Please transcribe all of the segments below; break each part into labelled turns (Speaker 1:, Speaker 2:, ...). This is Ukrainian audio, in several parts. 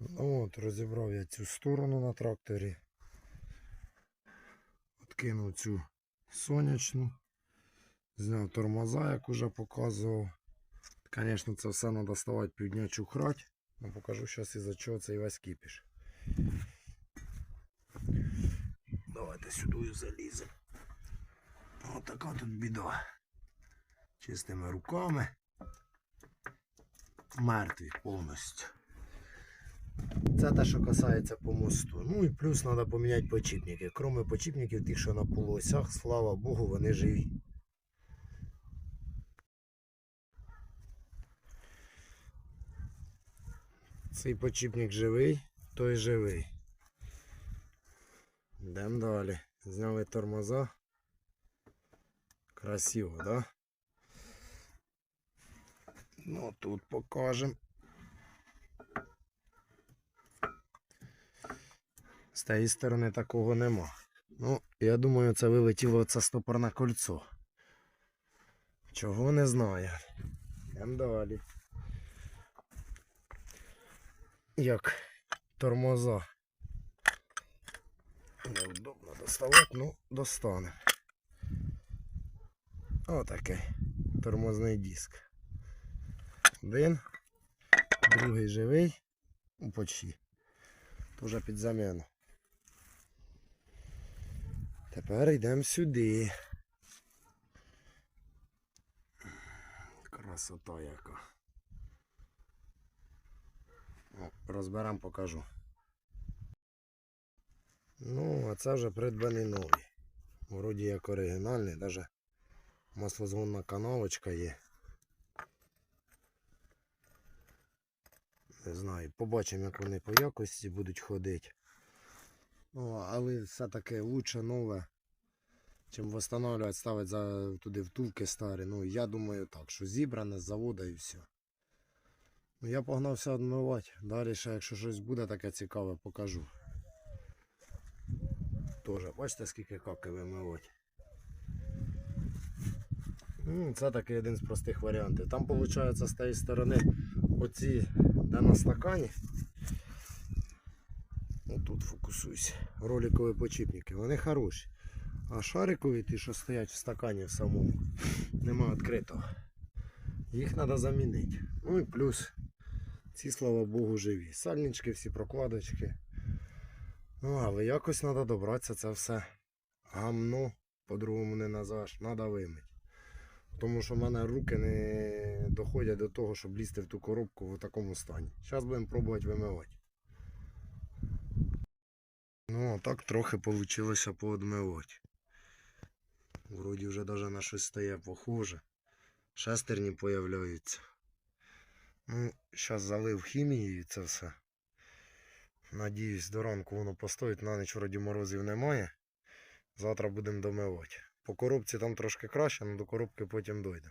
Speaker 1: От, розібрав я цю сторону на тракторі. Откинув цю сонячну. Зняв тормоза, як уже показував. Звісно, це все треба ставати півдня чухрать. Ну, покажу зараз із-за чого цей весь кипіш. Давайте сюди заліземо. Отака тут біда. Чистими руками. Мертві повністю. Це те, що касається по мосту. Ну і плюс треба поміняти почіпники. Кроме почіпників, тих, що на полуосях, слава Богу, вони живі. Цей почіпник живий, той живий. Йдемо далі. Зняли тормоза. Красиво, да? Ну тут покажемо. З тієї сторони такого нема. Ну, я думаю, це вилетіло це стопорне кольцо. Чого не знаю. Йдемо далі. Як тормоза. Неудобно доставати, ну достане. Отакий тормозний диск. Один, другий живий, ну, почти. Тоже під заміну. Тепер йдемо сюди. Красота яка. Розберемо, покажу. Ну, а це вже придбаний новий. Вроді як оригінальний, навіть маслозгонна канавочка є. Не знаю, побачимо, як вони по якості будуть ходити. Ну, але все-таки лучше нове, чим встановлювати, ставити за, туди втулки старі. Ну, я думаю так, що зібране з заводу і все. Ну, я погнався відмивати. Далі ще, якщо щось буде таке цікаве, покажу. Тоже, бачите, скільки каки вимивати. Ну, Це такий один з простих варіантів. Там, виходить, з тієї сторони оці, де на стакані. Отут фокусуйся. Роликові почіпники. Вони хороші. А шарикові, ті, що стоять в стакані в самому, нема відкритого. Їх треба замінити. Ну і плюс ці, слава Богу, живі. Сальнички, всі прокладочки. Ну, але якось треба добратися це все. Гамно, по-другому не назвеш, треба вимити. Тому що в мене руки не доходять до того, щоб лізти в ту коробку в такому стані. Зараз будемо пробувати вимивати. Ну, а так трохи вийшло поодмивати. Вроді вже навіть на щось стає похоже. Шестерні появляються. Ну, зараз залив хімією це все. Надіюсь, до ранку воно постоїть, на ніч вроді морозів немає. Завтра будемо домивати. По коробці там трошки краще, але до коробки потім дойде.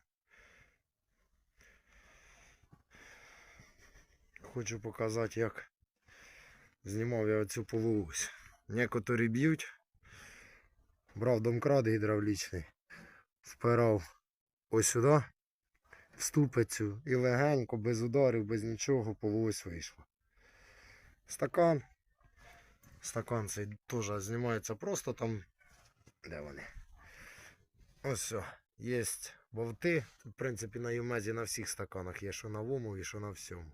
Speaker 1: Хочу показати, як знімав я оцю полуось. Некоторі б'ють. Брав домкрат гідравлічний, впирав ось сюди, ступицю і легенько, без ударів, без нічого, полуось вийшло. Стакан. Стакан цей теж знімається просто там. Де вони? Ось все. Є болти. В принципі, на Юмезі на всіх стаканах є, що на вому і що на всьому.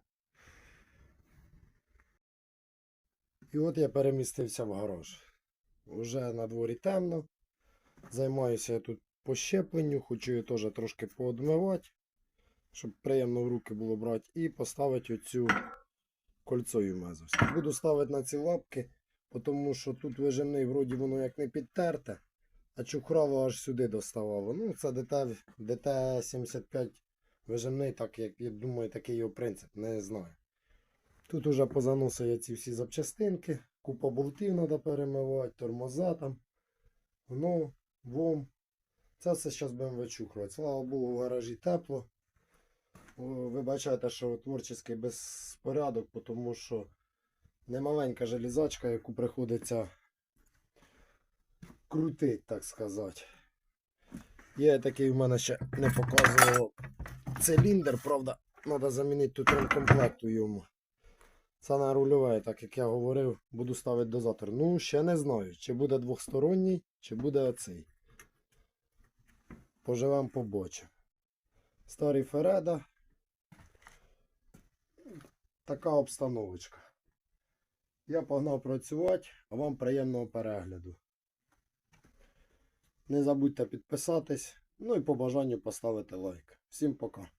Speaker 1: І от я перемістився в гараж. Уже на дворі темно. Займаюся я тут пощепленню, хочу її теж трошки поодмивати, щоб приємно в руки було брати. І поставити оцю кольцо юмезовське. Буду ставити на ці лапки, тому що тут вижимний, вроді воно як не підтерте, а чухрало аж сюди доставало. Ну, це ДТ, ДТ-75 вижимний, так як я думаю, такий його принцип, не знаю. Тут уже позаносив я ці всі запчастинки, купа болтів треба перемивати, тормоза там, гно, вом. Це все зараз будемо вичухувати. Слава Богу, в гаражі тепло. Вибачайте, що творчий безпорядок, тому що немаленька железачка, яку приходиться крутить, так сказати. Є такий в мене ще не показував циліндр, правда, треба замінити тут ремкомплекту йому. Це на рульове, так як я говорив, буду ставити дозатор. Ну, ще не знаю, чи буде двохсторонній, чи буде оцей. Поживемо побочимо. Старий Фереда. Така обстановочка. Я погнав працювати, а вам приємного перегляду. Не забудьте підписатись, ну і по бажанню поставити лайк. Всім пока.